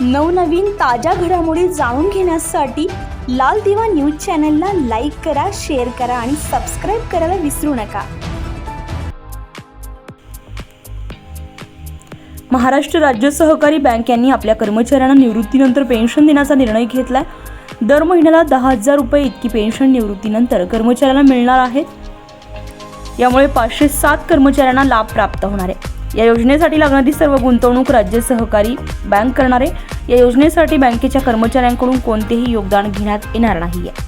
नवनवीन ताज्या घडामोडी जाणून घेण्यासाठी लाल दिवा न्यूज चॅनलला लाईक करा शेअर करा आणि सबस्क्राईब करायला विसरू नका. महाराष्ट्र राज्य सहकारी बँक यांनी आपल्या कर्मचाऱ्यांना निवृत्तीनंतर पेन्शन देण्याचा निर्णय घेतलाय. दर महिन्याला दहा हजार रुपये इतकी पेन्शन निवृत्तीनंतर कर्मचाऱ्यांना मिळणार आहेत. यामुळे पाचशे सात कर्मचाऱ्यांना लाभ प्राप्त होणार आहे. या योजनेसाठी लागणारी सर्व गुंतवणूक राज्य सहकारी बँक करणारे या योजनेसाठी बँकेच्या कर्मचाऱ्यांकडून कोणतेही योगदान घेण्यात येणार नाहीये.